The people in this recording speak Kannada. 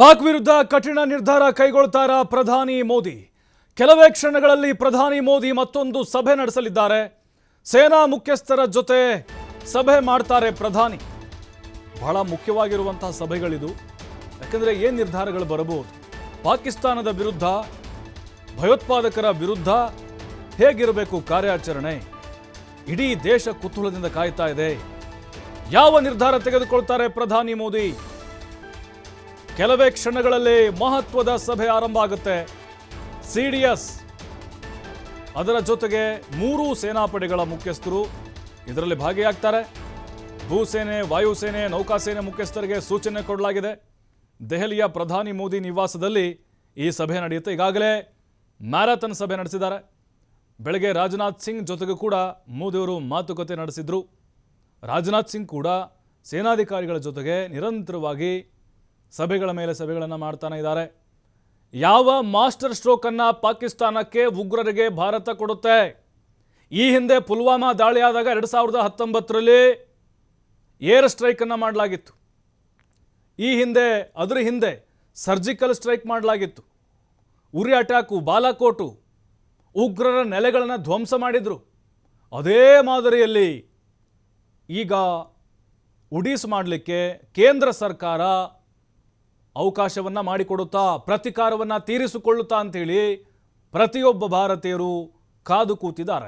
ಪಾಕ್ ವಿರುದ್ಧ ಕಠಿಣ ನಿರ್ಧಾರ ಕೈಗೊಳ್ತಾರ ಪ್ರಧಾನಿ ಮೋದಿ. ಕೆಲವೇ ಕ್ಷಣಗಳಲ್ಲಿ ಪ್ರಧಾನಿ ಮೋದಿ ಮತ್ತೊಂದು ಸಭೆ ನಡೆಸಲಿದ್ದಾರೆ. ಸೇನಾ ಮುಖ್ಯಸ್ಥರ ಜೊತೆ ಸಭೆ ಮಾಡ್ತಾರೆ ಪ್ರಧಾನಿ. ಬಹಳ ಮುಖ್ಯವಾಗಿರುವಂತಹ ಸಭೆಗಳಿದು. ಯಾಕಂದರೆ ಏನು ನಿರ್ಧಾರಗಳು ಬರಬಹುದು? ಪಾಕಿಸ್ತಾನದ ವಿರುದ್ಧ, ಭಯೋತ್ಪಾದಕರ ವಿರುದ್ಧ ಹೇಗಿರಬೇಕು ಕಾರ್ಯಾಚರಣೆ? ಇಡೀ ದೇಶ ಕುತೂಹಲದಿಂದ ಕಾಯ್ತಾ ಇದೆ. ಯಾವ ನಿರ್ಧಾರ ತೆಗೆದುಕೊಳ್ತಾರೆ ಪ್ರಧಾನಿ ಮೋದಿ? ಕೆಲವೇ ಕ್ಷಣಗಳಲ್ಲಿ ಮಹತ್ವದ ಸಭೆ ಆರಂಭ ಆಗುತ್ತೆ. ಸಿಡಿಎಸ್ ಅದರ ಜೊತೆಗೆ ಮೂರು ಸೇನಾಪಡೆಗಳ ಮುಖ್ಯಸ್ಥರು ಇದರಲ್ಲಿ ಭಾಗಿಯಾಗ್ತಾರೆ. ಭೂಸೇನೆ, ವಾಯುಸೇನೆ, ನೌಕಾಸೇನೆ ಮುಖ್ಯಸ್ಥರಿಗೆ ಸೂಚನೆ ಕೊಡಲಾಗಿದೆ. ದೆಹಲಿಯ ಪ್ರಧಾನಿ ಮೋದಿ ನಿವಾಸದಲ್ಲಿ ಈ ಸಭೆ ನಡೆಯುತ್ತೆ. ಈಗಾಗಲೇ ಮ್ಯಾರಥಾನ್ ಸಭೆ ನಡೆಸಿದ್ದಾರೆ. ಬೆಳಗ್ಗೆ ರಾಜನಾಥ್ ಸಿಂಗ್ ಜೊತೆಗೂ ಕೂಡ ಮೋದಿಯವರು ಮಾತುಕತೆ ನಡೆಸಿದರು. ರಾಜನಾಥ್ ಸಿಂಗ್ ಕೂಡ ಸೇನಾಧಿಕಾರಿಗಳ ಜೊತೆಗೆ ನಿರಂತರವಾಗಿ ಸಭೆಗಳ ಮೇಲೆ ಸಭೆಗಳನ್ನು ಮಾಡ್ತಾನೆ ಇದ್ದಾರೆ. ಯಾವ ಮಾಸ್ಟರ್ ಸ್ಟ್ರೋಕನ್ನು ಪಾಕಿಸ್ತಾನಕ್ಕೆ ಉಗ್ರರಿಗೆ ಭಾರತ ಕೊಡುತ್ತೆ? ಈ ಹಿಂದೆ ಪುಲ್ವಾಮಾ ದಾಳಿಯಾದಾಗ ಎರಡು ಸಾವಿರದ ಹತ್ತೊಂಬತ್ತರಲ್ಲಿ ಏರ್ ಸ್ಟ್ರೈಕನ್ನು ಮಾಡಲಾಗಿತ್ತು. ಈ ಹಿಂದೆ, ಅದರ ಹಿಂದೆ ಸರ್ಜಿಕಲ್ ಸ್ಟ್ರೈಕ್ ಮಾಡಲಾಗಿತ್ತು. ಉರಿ ಅಟ್ಯಾಕು, ಬಾಲಾಕೋಟು ಉಗ್ರರ ನೆಲೆಗಳನ್ನು ಧ್ವಂಸ ಮಾಡಿದರು. ಅದೇ ಮಾದರಿಯಲ್ಲಿ ಈಗ ಉಡೀಸ್ ಮಾಡಲಿಕ್ಕೆ ಕೇಂದ್ರ ಸರ್ಕಾರ ಅವಕಾಶವನ್ನು ಮಾಡಿಕೊಡುತ್ತಾ ಪ್ರತಿಕಾರವನ್ನು ತೀರಿಸಿಕೊಳ್ಳುತ್ತಾ ಅಂತೇಳಿ ಪ್ರತಿಯೊಬ್ಬ ಭಾರತೀಯರು ಕಾದು ಕೂತಿದ್ದಾರೆ.